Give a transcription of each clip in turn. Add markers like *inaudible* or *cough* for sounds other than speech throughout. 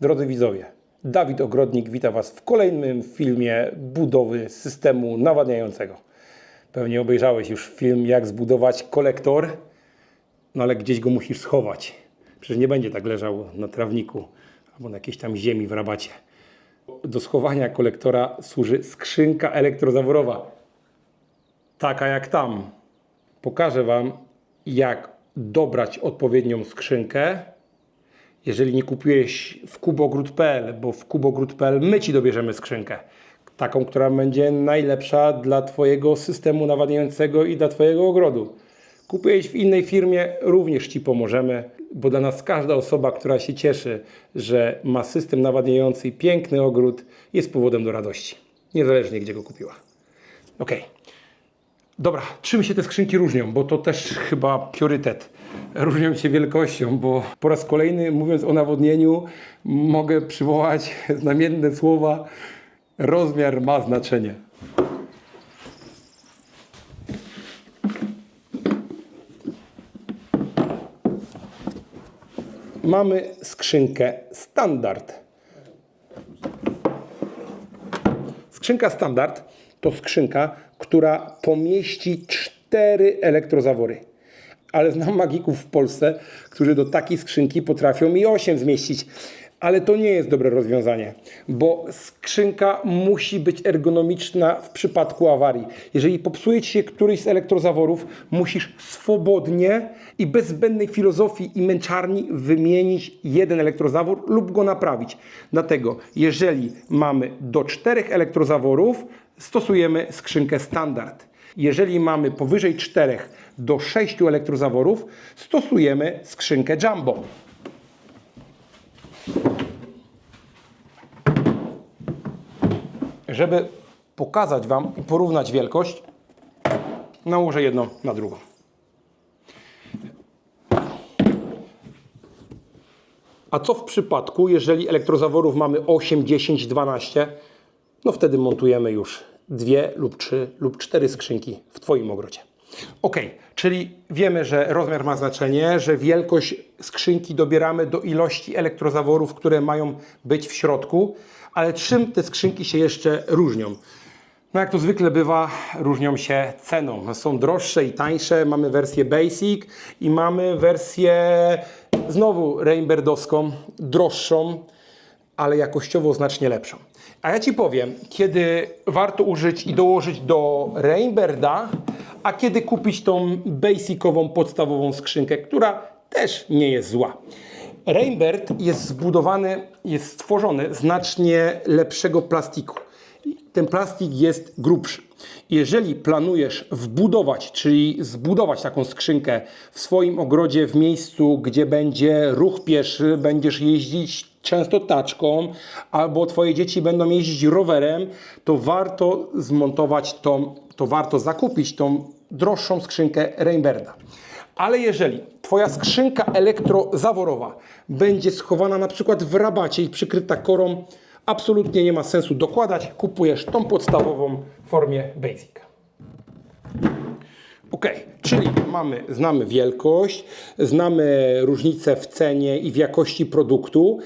Drodzy widzowie, Dawid Ogrodnik wita Was w kolejnym filmie budowy systemu nawadniającego. Pewnie obejrzałeś już film, jak zbudować kolektor, no ale gdzieś go musisz schować. Przecież nie będzie tak leżał na trawniku albo na jakiejś tam ziemi w rabacie. Do schowania kolektora służy skrzynka elektrozaworowa. Taka jak tam. Pokażę Wam, jak dobrać odpowiednią skrzynkę, jeżeli nie kupiłeś w kubogród.pl, bo w kubogród.pl my Ci dobierzemy skrzynkę. Taką, która będzie najlepsza dla Twojego systemu nawadniającego i dla Twojego ogrodu. Kupiłeś w innej firmie, również Ci pomożemy, bo dla nas każda osoba, która się cieszy, że ma system nawadniający i piękny ogród, jest powodem do radości. Niezależnie gdzie go kupiła. Okej. Dobra, czym się te skrzynki różnią? Bo to też chyba priorytet. Różnią się wielkością, bo po raz kolejny mówiąc o nawodnieniu mogę przywołać *laughs* znamienne słowa rozmiar ma znaczenie. Mamy skrzynkę standard. Skrzynka standard to skrzynka, która pomieści cztery elektrozawory. Ale znam magików w Polsce, którzy do takiej skrzynki potrafią i 8 zmieścić. Ale to nie jest dobre rozwiązanie, bo skrzynka musi być ergonomiczna w przypadku awarii. Jeżeli popsuje ci się któryś z elektrozaworów, musisz swobodnie i bez zbędnej filozofii i męczarni wymienić jeden elektrozawór lub go naprawić. Dlatego, jeżeli mamy do czterech elektrozaworów, stosujemy skrzynkę standard. Jeżeli mamy powyżej 4 do 6 elektrozaworów, stosujemy skrzynkę jumbo. Żeby pokazać Wam i porównać wielkość, nałożę jedną na drugą. A co w przypadku, jeżeli elektrozaworów mamy 8, 10, 12? No wtedy montujemy już dwie lub trzy lub cztery skrzynki w Twoim ogrodzie. Ok, czyli wiemy, że rozmiar ma znaczenie, że wielkość skrzynki dobieramy do ilości elektrozaworów, które mają być w środku, ale czym te skrzynki się jeszcze różnią? No jak to zwykle bywa, różnią się ceną. Są droższe i tańsze. Mamy wersję Basic i mamy wersję znowu Reinberdowską, droższą, ale jakościowo znacznie lepszą. A ja Ci powiem, kiedy warto użyć i dołożyć do Reinberda, a kiedy kupić tą basicową, podstawową skrzynkę, która też nie jest zła. Reinbert jest zbudowany, jest stworzony znacznie lepszego plastiku. Ten plastik jest grubszy. Jeżeli planujesz wbudować, czyli zbudować taką skrzynkę w swoim ogrodzie, w miejscu, gdzie będzie ruch pieszy, będziesz jeździć często taczką, albo twoje dzieci będą jeździć rowerem, to warto zmontować tą, to warto zakupić tą droższą skrzynkę Reinberda. Ale jeżeli Twoja skrzynka elektrozaworowa będzie schowana na przykład w rabacie i przykryta korą, absolutnie nie ma sensu dokładać. Kupujesz tą podstawową w formie Basic. Ok, czyli mamy, znamy wielkość, znamy różnicę w cenie i w jakości produktu,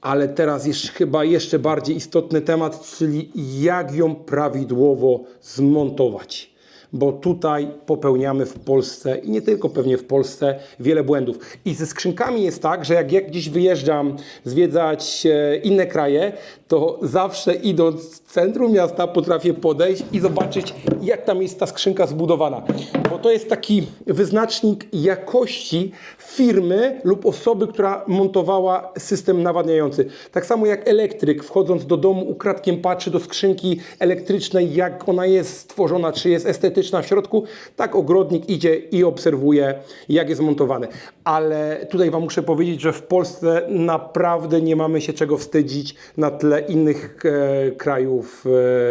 ale teraz jest chyba jeszcze bardziej istotny temat, czyli jak ją prawidłowo zmontować bo tutaj popełniamy w Polsce i nie tylko pewnie w Polsce wiele błędów. I ze skrzynkami jest tak, że jak ja gdzieś wyjeżdżam zwiedzać e, inne kraje, to zawsze idąc z centrum miasta potrafię podejść i zobaczyć, jak tam jest ta skrzynka zbudowana. Bo to jest taki wyznacznik jakości firmy lub osoby, która montowała system nawadniający. Tak samo jak elektryk, wchodząc do domu, ukradkiem patrzy do skrzynki elektrycznej, jak ona jest stworzona, czy jest estetyczna w środku, tak ogrodnik idzie i obserwuje, jak jest montowany. Ale tutaj Wam muszę powiedzieć, że w Polsce naprawdę nie mamy się czego wstydzić na tle innych e, krajów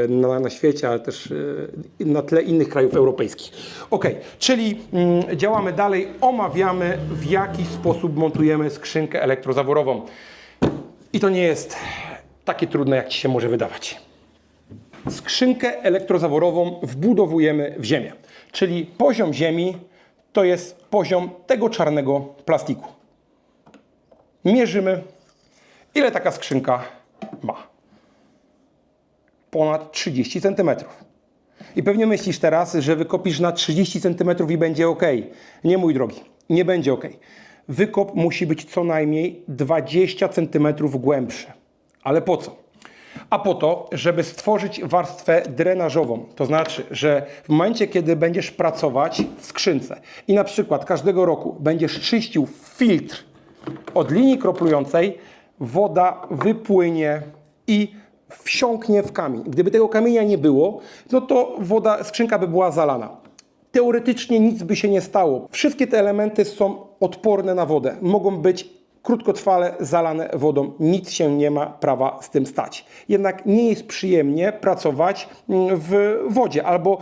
e, na, na świecie, ale też e, na tle innych krajów europejskich. Ok, czyli mm, działamy dalej, omawiamy w jaki sposób montujemy skrzynkę elektrozaworową. I to nie jest takie trudne, jak Ci się może wydawać. Skrzynkę elektrozaworową wbudowujemy w ziemię, czyli poziom ziemi to jest poziom tego czarnego plastiku. Mierzymy Ile taka skrzynka ma? Ponad 30 cm. I pewnie myślisz teraz, że wykopisz na 30 cm i będzie ok. Nie, mój drogi, nie będzie ok. Wykop musi być co najmniej 20 cm głębszy. Ale po co? A po to, żeby stworzyć warstwę drenażową. To znaczy, że w momencie, kiedy będziesz pracować w skrzynce i na przykład każdego roku będziesz czyścił filtr od linii kroplującej, woda wypłynie i wsiąknie w kamień. Gdyby tego kamienia nie było, no to woda, skrzynka by była zalana. Teoretycznie nic by się nie stało. Wszystkie te elementy są odporne na wodę. Mogą być krótkotrwale zalane wodą. Nic się nie ma prawa z tym stać. Jednak nie jest przyjemnie pracować mm, w wodzie, albo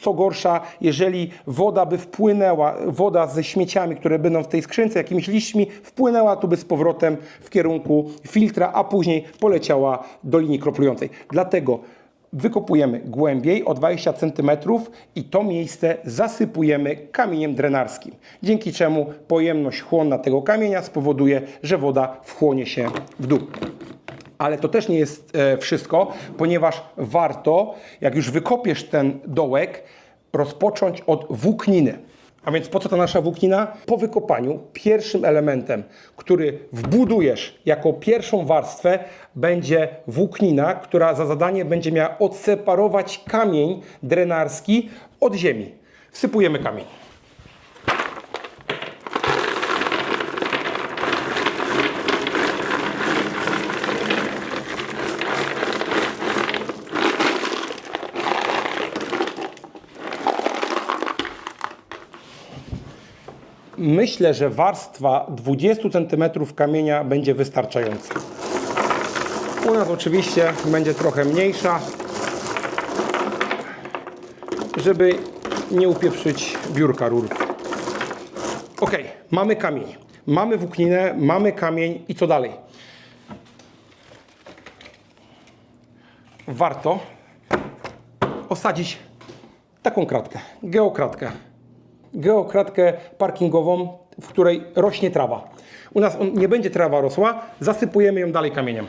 co gorsza, jeżeli woda by wpłynęła, woda ze śmieciami, które będą w tej skrzynce, jakimiś liśćmi, wpłynęła tu by z powrotem w kierunku filtra, a później poleciała do linii kroplującej. Dlatego wykopujemy głębiej o 20 cm i to miejsce zasypujemy kamieniem drenarskim, dzięki czemu pojemność chłonna tego kamienia spowoduje, że woda wchłonie się w dół. Ale to też nie jest e, wszystko, ponieważ warto, jak już wykopiesz ten dołek, rozpocząć od włókniny. A więc po co ta nasza włóknina? Po wykopaniu pierwszym elementem, który wbudujesz jako pierwszą warstwę, będzie włóknina, która za zadanie będzie miała odseparować kamień drenarski od ziemi. Wsypujemy kamień. Myślę, że warstwa 20 cm kamienia będzie wystarczająca. U nas oczywiście będzie trochę mniejsza, żeby nie upieprzyć biurka rur. Ok, mamy kamień, mamy włókninę, mamy kamień i co dalej? Warto osadzić taką kratkę, geokratkę geokratkę parkingową, w której rośnie trawa. U nas on, nie będzie trawa rosła, zasypujemy ją dalej kamieniem.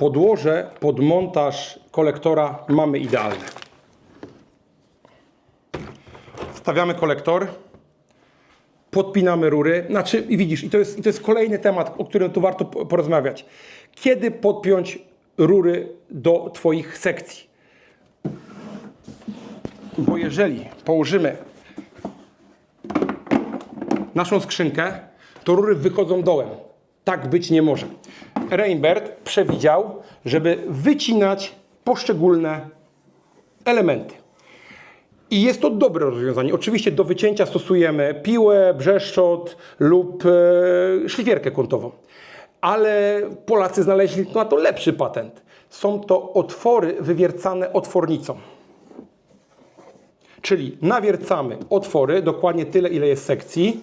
Podłoże pod montaż kolektora mamy idealne. Stawiamy kolektor, podpinamy rury. Znaczy, i widzisz, i to, jest, i to jest kolejny temat, o którym tu warto po- porozmawiać. Kiedy podpiąć rury do Twoich sekcji? Bo jeżeli położymy naszą skrzynkę, to rury wychodzą dołem. Tak być nie może. Reinbert przewidział, żeby wycinać poszczególne elementy. I jest to dobre rozwiązanie. Oczywiście do wycięcia stosujemy piłę, brzeszczot lub e, szlifierkę kątową. Ale Polacy znaleźli na to lepszy patent. Są to otwory wywiercane otwornicą. Czyli nawiercamy otwory, dokładnie tyle, ile jest sekcji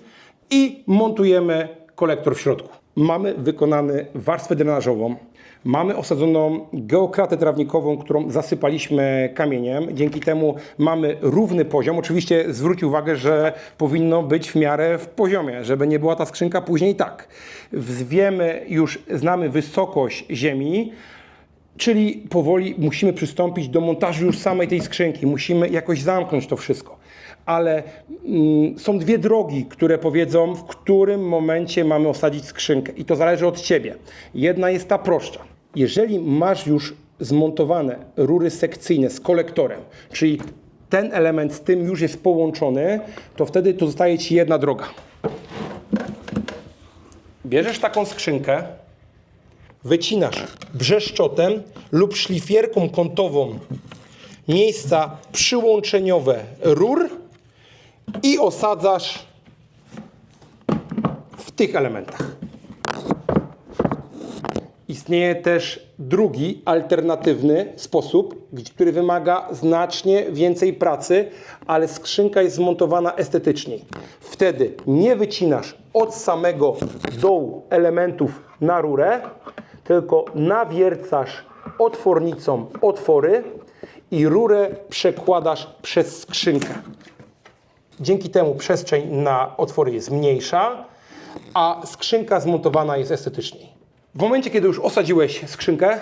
i montujemy kolektor w środku. Mamy wykonany warstwę drenażową, mamy osadzoną geokratę trawnikową, którą zasypaliśmy kamieniem. Dzięki temu mamy równy poziom. Oczywiście zwróć uwagę, że powinno być w miarę w poziomie, żeby nie była ta skrzynka później tak. Wiemy już, znamy wysokość ziemi, Czyli powoli musimy przystąpić do montażu już samej tej skrzynki. Musimy jakoś zamknąć to wszystko. Ale mm, są dwie drogi, które powiedzą, w którym momencie mamy osadzić skrzynkę. I to zależy od Ciebie. Jedna jest ta prostsza. Jeżeli masz już zmontowane rury sekcyjne z kolektorem, czyli ten element z tym już jest połączony, to wtedy to zostaje Ci jedna droga. Bierzesz taką skrzynkę, wycinasz brzeszczotem lub szlifierką kątową miejsca przyłączeniowe rur i osadzasz w tych elementach. Istnieje też drugi, alternatywny sposób, który wymaga znacznie więcej pracy, ale skrzynka jest zmontowana estetyczniej. Wtedy nie wycinasz od samego dołu elementów na rurę, tylko nawiercasz otwornicą otwory i rurę przekładasz przez skrzynkę. Dzięki temu przestrzeń na otwory jest mniejsza, a skrzynka zmontowana jest estetyczniej. W momencie, kiedy już osadziłeś skrzynkę,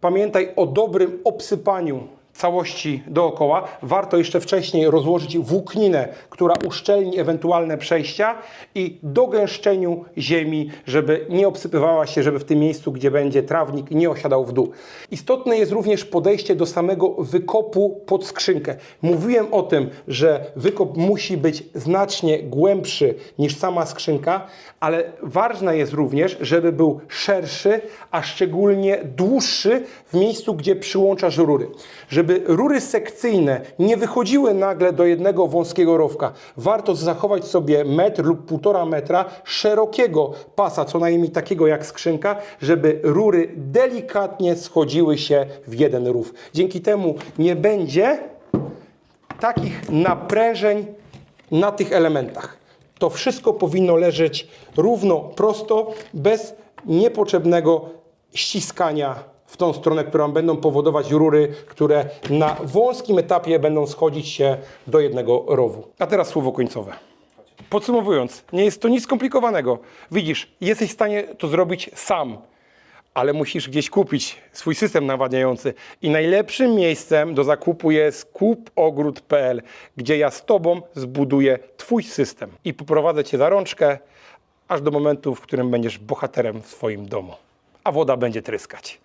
pamiętaj o dobrym obsypaniu całości dookoła. Warto jeszcze wcześniej rozłożyć włókninę, która uszczelni ewentualne przejścia i dogęszczeniu ziemi, żeby nie obsypywała się, żeby w tym miejscu, gdzie będzie trawnik, nie osiadał w dół. Istotne jest również podejście do samego wykopu pod skrzynkę. Mówiłem o tym, że wykop musi być znacznie głębszy niż sama skrzynka, ale ważne jest również, żeby był szerszy, a szczególnie dłuższy w miejscu, gdzie przyłączasz rury. Żeby rury sekcyjne nie wychodziły nagle do jednego wąskiego rowka, warto zachować sobie metr lub półtora metra szerokiego pasa, co najmniej takiego jak skrzynka, żeby rury delikatnie schodziły się w jeden rów. Dzięki temu nie będzie takich naprężeń na tych elementach. To wszystko powinno leżeć równo, prosto, bez niepotrzebnego ściskania w tą stronę, którą będą powodować rury, które na wąskim etapie będą schodzić się do jednego rowu. A teraz słowo końcowe. Podsumowując, nie jest to nic skomplikowanego. Widzisz, jesteś w stanie to zrobić sam, ale musisz gdzieś kupić swój system nawadniający. I najlepszym miejscem do zakupu jest kupogród.pl, gdzie ja z Tobą zbuduję Twój system i poprowadzę Cię za rączkę, aż do momentu, w którym będziesz bohaterem w swoim domu, a woda będzie tryskać.